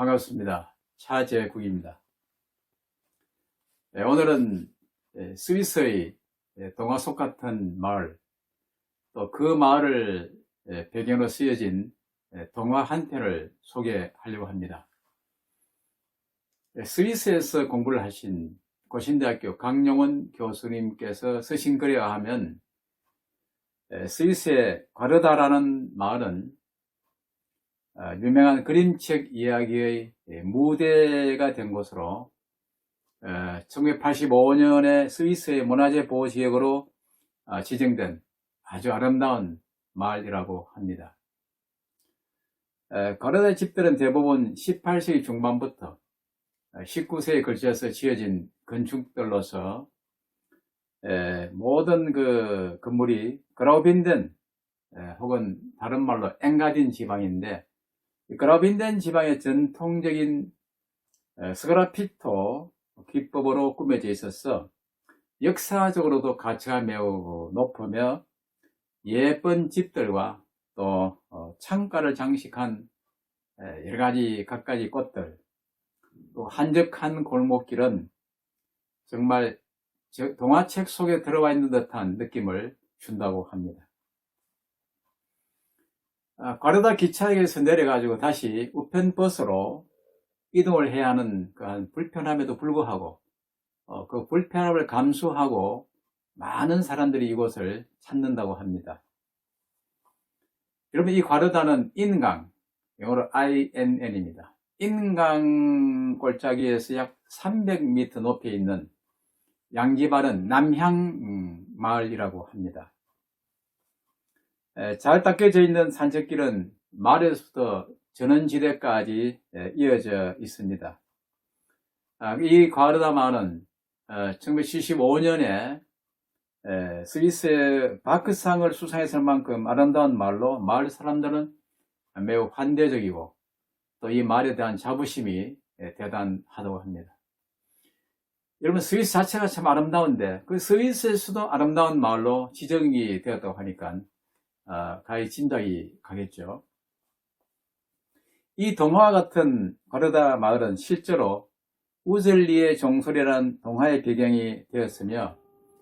반갑습니다. 차재국입니다. 네, 오늘은 예, 스위스의 예, 동화 속 같은 마을, 또 그 마을을 예, 배경으로 쓰여진 예, 동화 한 편을 소개하려고 합니다. 예, 스위스에서 공부를 하신 고신대학교 강용원 교수님께서 쓰신 글에 의하면 예, 스위스의 과르다라는 마을은 어, 유명한 그림책 이야기의 예, 무대가 된 곳으로 1985년에 스위스의 문화재 보호지역으로 어, 지정된 아주 아름다운 마을이라고 합니다. 가르다 집들은 대부분 18세기 중반부터 19세에 걸쳐서 지어진 건축들로서 에, 모든 그 건물이 그라우빈덴 에, 혹은 다른 말로 엥가딘 지방인데 이 그라우빈덴 지방의 전통적인 에, 스그라피토 기법으로 꾸며져 있어서 역사적으로도 가치가 매우 높으며 예쁜 집들과 또 어, 창가를 장식한 에, 여러 가지 갖가지 꽃들 또 한적한 골목길은 정말 저- 동화책 속에 들어와 있는 듯한 느낌을 준다고 합니다. 아, 과르다 기차역에서 내려가지고 다시 우편 버스로 이동을 해야 하는 그한 불편함에도 불구하고 어, 그 불편함을 감수하고 많은 사람들이 이곳을 찾는다고 합니다. 여러분 이 과르다는 인강 영어로 INN입니다. 인강 골짜기에서 약 300m 높이에 있는 양지바른 남향 음, 마을이라고 합니다. 에, 잘 닦여져 있는 산책길은 마을에서부터 전원지대까지 에, 이어져 있습니다. 아, 이 과르다 마을은 1975년에 스위스 바크상을 수상했을 만큼 아름다운 마을로 마을 사람들은 매우 환대적이고 또이 마을에 대한 자부심이 에, 대단하다고 합니다. 여러분 스위스 자체가 참 아름다운데 그 스위스에서도 아름다운 마을로 지정이 되었다고 하니까 아, 가히 짐작이 가겠죠. 이 동화와 같은 가르다 마을은 실제로 우젤리의 종소리라는 동화의 배경이 되었으며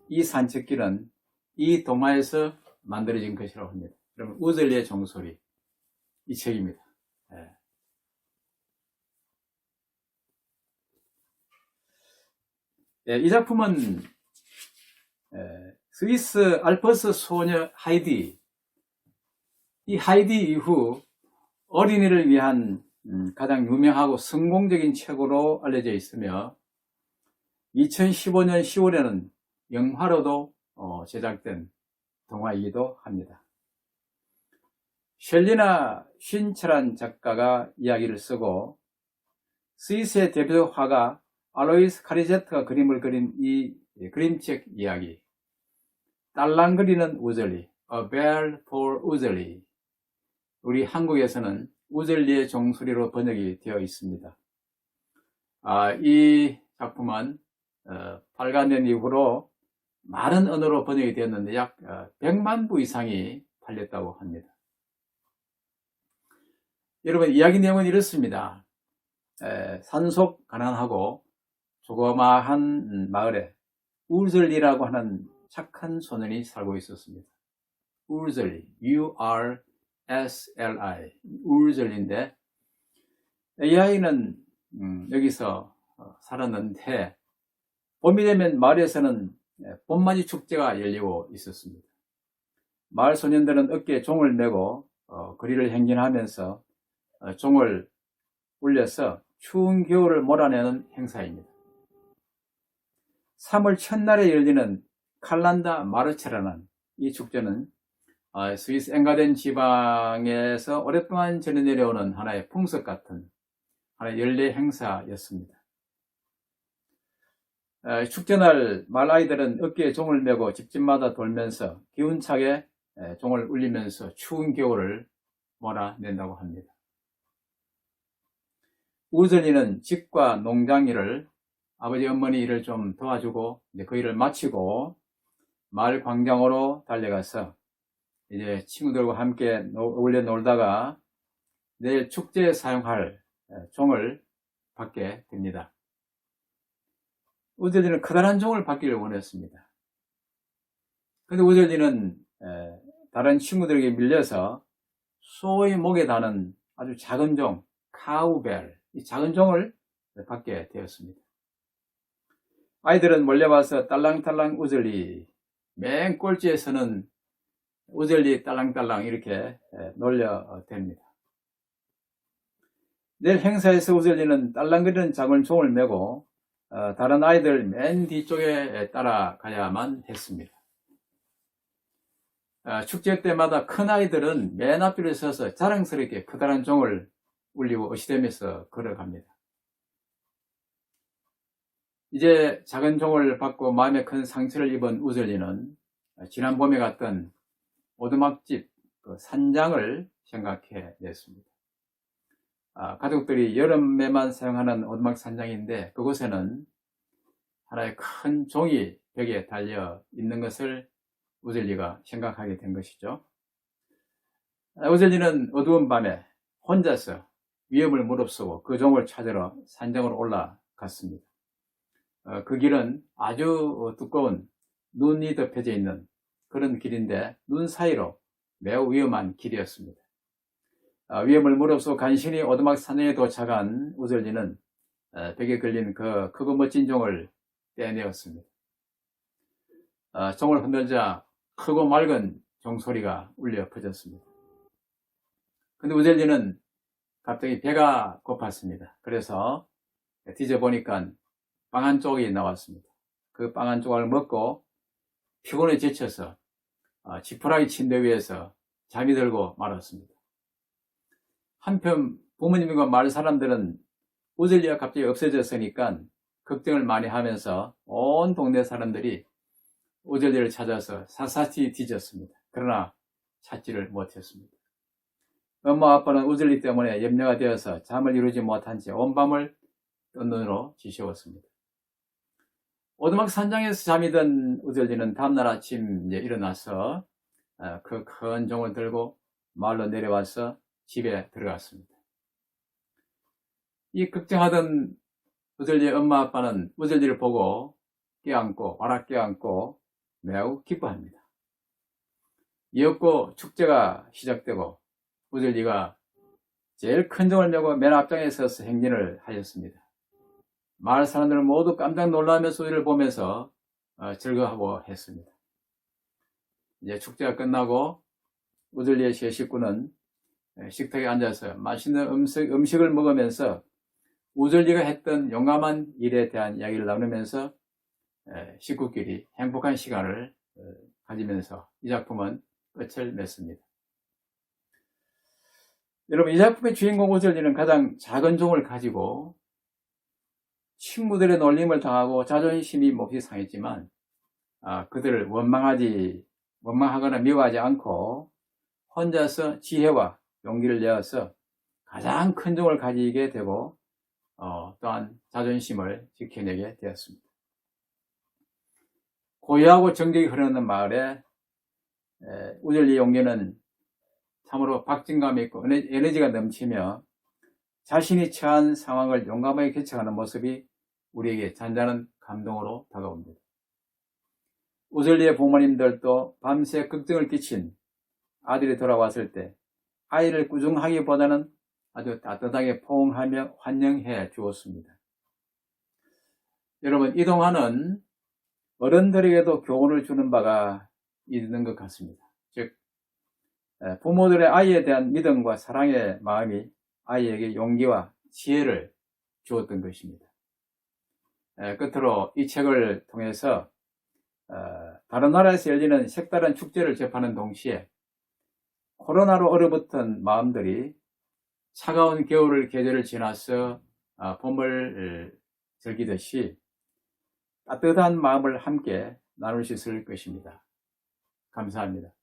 이 산책길은 이 동화에서 만들어진 것이라고 합니다. 여러분 우젤리의 종소리 이 책입니다. 예. 예, 이 작품은 에, 스위스 알퍼스 소녀 하이디 이 하이디 이후 어린이를 위한 음, 가장 유명하고 성공적인 책으로 알려져 있으며 2015년 10월에는 영화로도 어, 제작된 동화이기도 합니다. 셸리나 쉰처란 작가가 이야기를 쓰고 스위스의 대표적 화가 알로이스 카리제트가 그림을 그린 이 그림책 이야기 딸랑 그리는 우젤리 A Bell for 우젤리 우리 한국에서는 우젤리의 종소리로 번역이 되어 있습니다. 아, 이 작품은 어, 발간된 이후로 많은 언어로 번역이 되었는데 약 어, 100만 부 이상이 팔렸다고 합니다. 여러분 이야기 내용은 이렇습니다. 에, 산속 가난하고 조그마한 음, 마을에 울즐리라고 하는 착한 소년이 살고 있었습니다. 울즐리, 울즐리인데 이 아이는 음, 여기서 어, 살았는데 봄이 되면 마을에서는 예, 봄맞이 축제가 열리고 있었습니다. 마을 소년들은 어깨에 종을 메고 어, 거리를 행진하면서 어, 종을 울려서 추운 겨울을 몰아내는 행사입니다. 3월 첫날에 열리는 칼란다 마르체라는 이 축제는 어, 스위스 엥가덴 지방에서 오랫동안 전해 내려오는 하나의 풍습 같은 하나의 연례 행사였습니다. 어, 축제날 말 아이들은 어깨에 종을 메고 집집마다 돌면서 기운차게 에, 종을 울리면서 추운 겨울을 몰아낸다고 합니다. 우전이는 집과 농장 일을 아버지 어머니 일을 좀 도와주고 그 일을 마치고 마을 광장으로 달려가서 이제 친구들과 함께 노- 어울려 놀다가 내일 축제에 사용할 에, 종을 받게 됩니다. 우젤리는 커다란 종을 받기를 원했습니다. 근데 에, 다른 친구들에게 밀려서 소의 목에 다는 아주 작은 종, 카우벨, 이 작은 종을 받게 되었습니다. 아이들은 몰려와서 딸랑딸랑 우젤리, 맨 꼴찌에서는 우젤리 딸랑딸랑 이렇게 에, 놀려댑니다. 내일 행사에서 우젤리는 딸랑거리는 작은 종을 메고 어, 다른 아이들 맨 뒤쪽에 따라가야만 했습니다. 어, 축제 때마다 큰 아이들은 맨 앞줄에 서서 자랑스럽게 커다란 종을 울리고 어시대면서 걸어갑니다. 이제 작은 종을 받고 마음에 큰 상처를 입은 우zel리는 지난 봄에 갔던 오두막집 그 산장을 생각해 냈습니다. 아, 가족들이 여름에만 사용하는 오두막 산장인데 그곳에는 하나의 큰 종이 벽에 달려 있는 것을 우젤리가 생각하게 된 것이죠. 아, 우젤리는 어두운 밤에 혼자서 위험을 무릅쓰고 그 종을 찾으러 산정으로 올라갔습니다. 어, 그 길은 아주 두꺼운 눈이 덮여져 있는 그런 길인데 눈 사이로 매우 위험한 길이었습니다. 어, 위험을 무릅쓰고 간신히 오두막 산에 도착한 우젤리는 어, 벽에 걸린 그 크고 멋진 종을 떼내었습니다. 종을 흔들자 크고 맑은 종소리가 울려 퍼졌습니다. 근데 우젤리는 갑자기 배가 고팠습니다. 그래서 뒤져보니까 빵 한 쪽이 나왔습니다. 그 빵 한 조각을 먹고 피곤에 지쳐서 어, 지푸라기 침대 위에서 잠이 들고 말았습니다. 한편 부모님과 마을 사람들은 우젤리가 갑자기 없어졌으니까 걱정을 많이 하면서 온 동네 사람들이 우젤리를 찾아서 사사치 뒤졌습니다. 그러나 찾지를 못했습니다. 엄마 아빠는 우젤리 때문에 염려가 되어서 잠을 이루지 못한 채 온 밤을 뜬 눈으로 지새웠습니다. 오두막 산장에서 잠이 든 우젤리는 다음날 아침 이제 일어나서 어, 그큰 종을 들고 마을로 내려와서 집에 들어갔습니다. 이 걱정하던 우젤리의 엄마 아빠는 우젤리를 보고 깨안고 와락 깨안고 매우 기뻐합니다. 이었고 축제가 시작되고 우젤리가 제일 큰 종을 메고 맨 앞장에 서서 행진을 하였습니다. 마을 사람들은 모두 깜짝 놀라면서 이를 보면서 어, 즐거워하고 했습니다. 이제 축제가 끝나고 우들리의 세 식구는 식탁에 앉아서 맛있는 음식, 음식을 먹으면서 우들리가 했던 용감한 일에 대한 이야기를 나누면서 식구끼리 행복한 시간을 어, 가지면서 이 작품은 끝을 맺습니다. 여러분, 이 작품의 주인공 우절리는 가장 작은 종을 가지고 친구들의 놀림을 당하고 자존심이 몹시 상했지만 아, 그들을 원망하지 원망하거나 미워하지 않고 혼자서 지혜와 용기를 내어서 가장 큰 종을 가지게 되고 어, 또한 자존심을 지켜내게 되었습니다. 고요하고 정적이 흐르는 마을에 우절리 용기는 참으로 박진감 있고 에너지가 넘치며 자신이 처한 상황을 용감하게 개척하는 모습이 우리에게 잔잔한 감동으로 다가옵니다. 우슬리의 부모님들도 밤새 걱정을 끼친 아들이 돌아왔을 때 아이를 꾸중하기보다는 아주 따뜻하게 포옹하며 환영해 주었습니다. 여러분, 이 동화는 어른들에게도 교훈을 주는 바가 있는 것 같습니다. 즉, 부모들의 아이에 대한 믿음과 사랑의 마음이 아이에게 용기와 지혜를 주었던 것입니다. 끝으로 이 책을 통해서 어, 다른 나라에서 열리는 색다른 축제를 접하는 동시에 코로나로 얼어붙은 마음들이 차가운 겨울을 계절을 지나서 어, 봄을 즐기듯이 따뜻한 마음을 함께 나눌 수 있을 것입니다. 감사합니다.